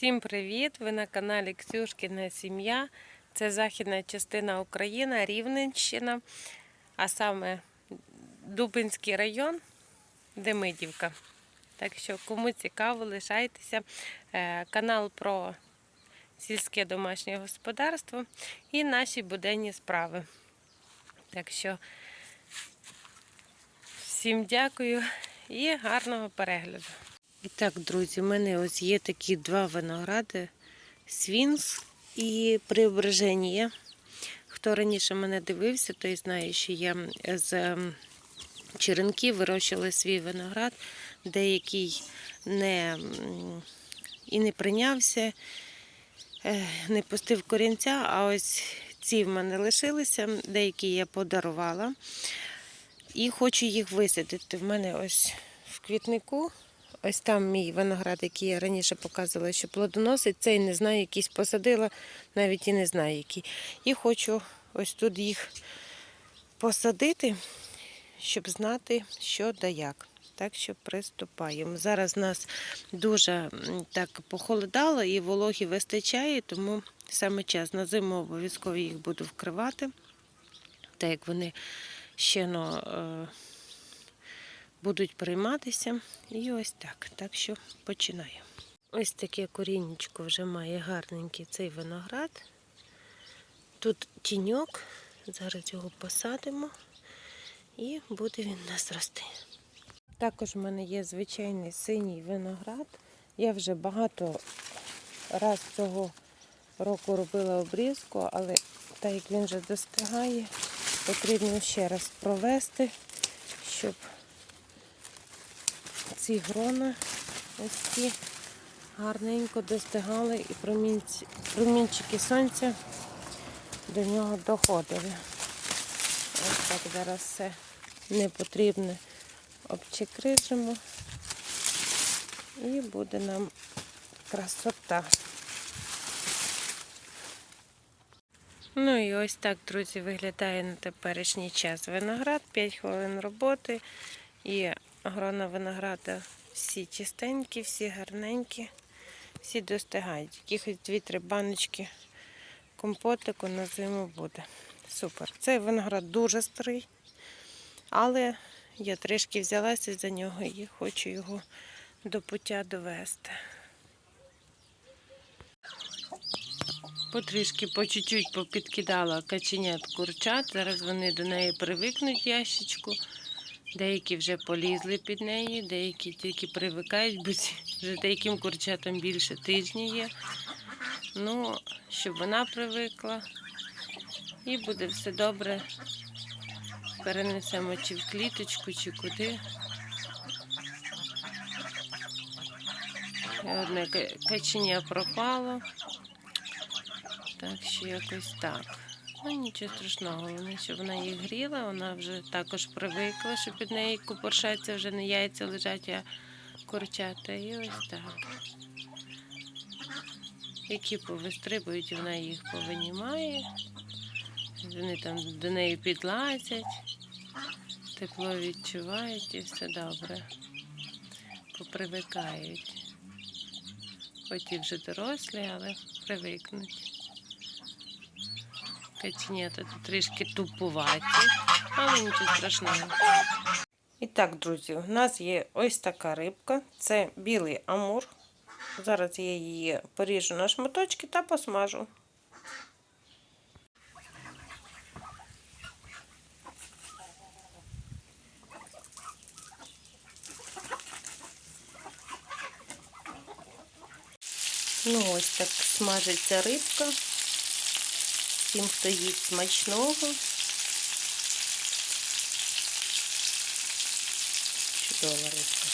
Всім привіт! Ви на каналі Ксюшкіна Сім'я. Це західна частина України, Рівненщина, а саме Дубинський район, Демидівка. Так що, кому цікаво, лишайтеся. Е, Канал про сільське домашнє господарство і наші буденні справи. Так що всім дякую і гарного перегляду. І так, друзі, в мене ось є такі два виногради Свінс і Преображення. Хто раніше мене дивився, той знає, що я з черенків вирощувала свій виноград, деякий не, і не прийнявся, не пустив корінця, а ось ці в мене лишилися, деякі я подарувала. І хочу їх висадити. В мене ось в квітнику. Ось там мій виноград, який я раніше показувала, що плодоносить. Цей не знаю, якийсь посадила, навіть і не знаю який. І хочу ось тут їх посадити, щоб знати, що да як. Так що приступаємо. Зараз нас дуже так похолодало і вологі вистачає, тому саме час на зиму обов'язково їх буду вкривати, так як вони ще ну, будуть прийматися. І ось так. Так що починаємо. Ось таке корінечко вже має гарненький цей виноград. Тут тіньок, зараз його посадимо і буде він у нас рости. Також в мене є звичайний синій виноград. Я вже багато раз цього року робила обрізку, але так як він вже достигає, потрібно ще раз провести, щоб ці грона ось ці гарненько достигали і промінчики сонця до нього доходили. Ось так зараз все непотрібне обчекрижимо і буде нам красота. Ну і ось так, друзі, виглядає на теперішній час виноград. 5 хвилин роботи. І грона винограда всі чистенькі, всі гарненькі, всі достигають. Якихось 2-3 баночки компотику на зиму буде. Супер. Цей виноград дуже старий, але я трішки взялася за нього і хочу його до пуття довести. Потрішки по чуть-чуть попідкидала каченят курчат. Зараз вони до неї привикнуть ящичку. Деякі вже полізли під неї, деякі тільки привикають, бо вже деяким курчатам більше тижні є. Ну, щоб вона привикла. І буде все добре. Перенесемо чи в кліточку, чи куди. Одне каченя пропало. Так що якось так. Ну, нічого страшного, головне, щоб вона їх гріла, вона вже також привикла, що під неї купоршаться вже не яйця лежать, а курчата. І ось так. Які повистрибують, вона їх повинімає. Вони там до неї підлазять, тепло відчувають і все добре. Попривикають. Хоч і вже дорослі, але привикнуть. Каченята тут трішки тупуваті, але нічого страшного. І так, друзі, у нас є ось така рибка. Це білий амур. Зараз я її поріжу на шматочки та посмажу. Ну, ось так смажиться рибка. Всім, хто їсть смачного. Чудова рибка.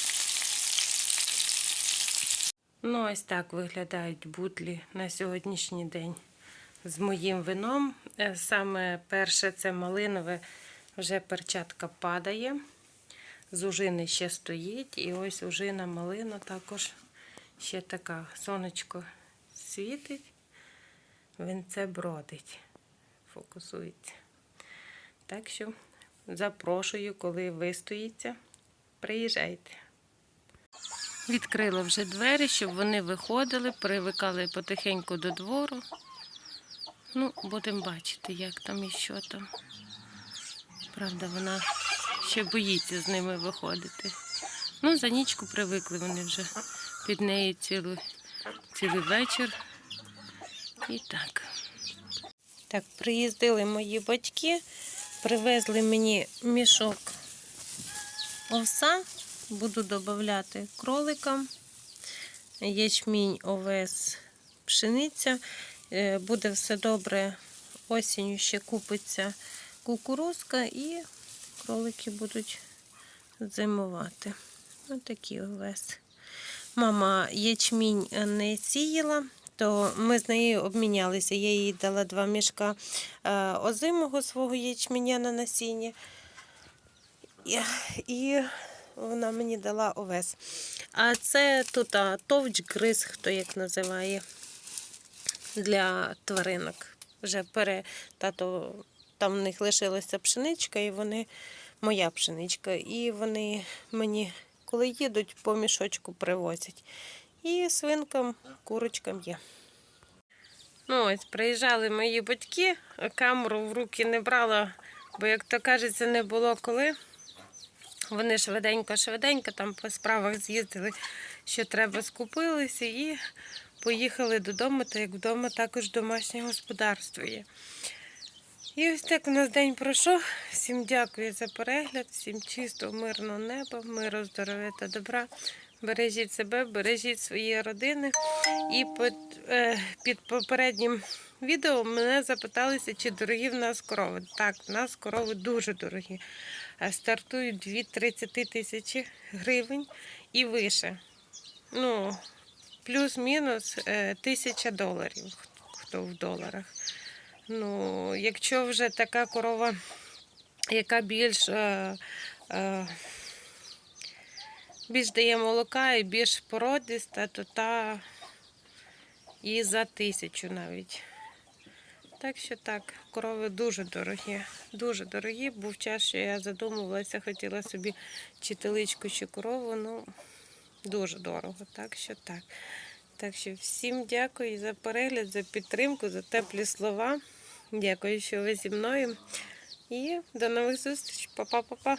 Ну, ось так виглядають бутлі на сьогоднішній день з моїм вином. Е, Саме перше це малинове, вже перчатка падає. З ужини ще стоїть. І ось ужина малина також ще така. Сонечко світить. Вінце бродить, фокусується. Так що запрошую, коли вистоїться, приїжджайте. Відкрила вже двері, щоб вони виходили, привикали потихеньку до двору. Ну, будемо бачити, як там і що там. Правда, вона ще боїться з ними виходити. Ну, за нічку привикли вони вже під нею цілий, цілий вечір. І так. Так, приїздили мої батьки, привезли мені мішок овса. Буду додати кроликам, ячмінь, овес, пшениця. Е, Буде все добре. Осінню ще купиться кукурузка і кролики будуть зимувати. Ось такий овес. Мама ячмінь не сіяла, то ми з нею обмінялися. Я їй дала два мішка е, озимого свого ячменя на насіння. І, вона мені дала овес. А це тут товч гриз, хто як називає, для тваринок. Вже пере тато, там в них лишилася пшеничка, і вони моя пшеничка. І вони мені, коли їдуть, по мішочку привозять. І свинкам, курочкам є. Ну, ось приїжджали мої батьки, камеру в руки не брала, бо, як то кажеться, не було коли. Вони швиденько-швиденько там по справах з'їздили, що треба, скупилися і поїхали додому, так як вдома також домашнє господарство є. І ось так у нас день пройшов. Всім дякую за перегляд, всім чистого, мирного неба, миру, здоров'я та добра. Бережіть себе, бережіть свої родини. І під, е, під попереднім відео мене запиталися, чи дорогі в нас корови. Так, в нас корови дуже дорогі. Е, Стартують від 30 тисяч гривень і вище. Ну, плюс-мінус е, тисяча доларів, хто в доларах. Ну, якщо вже така корова, яка більш, е, е, більш дає молока і більш породиста, то та і за тисячу навіть. Так що так, корови дуже дорогі. Дуже дорогі. Був час, що я задумувалася, хотіла собі чи теличку, чи корову. Ну, дуже дорого. Так що так. Так що всім дякую за перегляд, за підтримку, за теплі слова. Дякую, що ви зі мною. І до нових зустрічей. Па-па-па-па.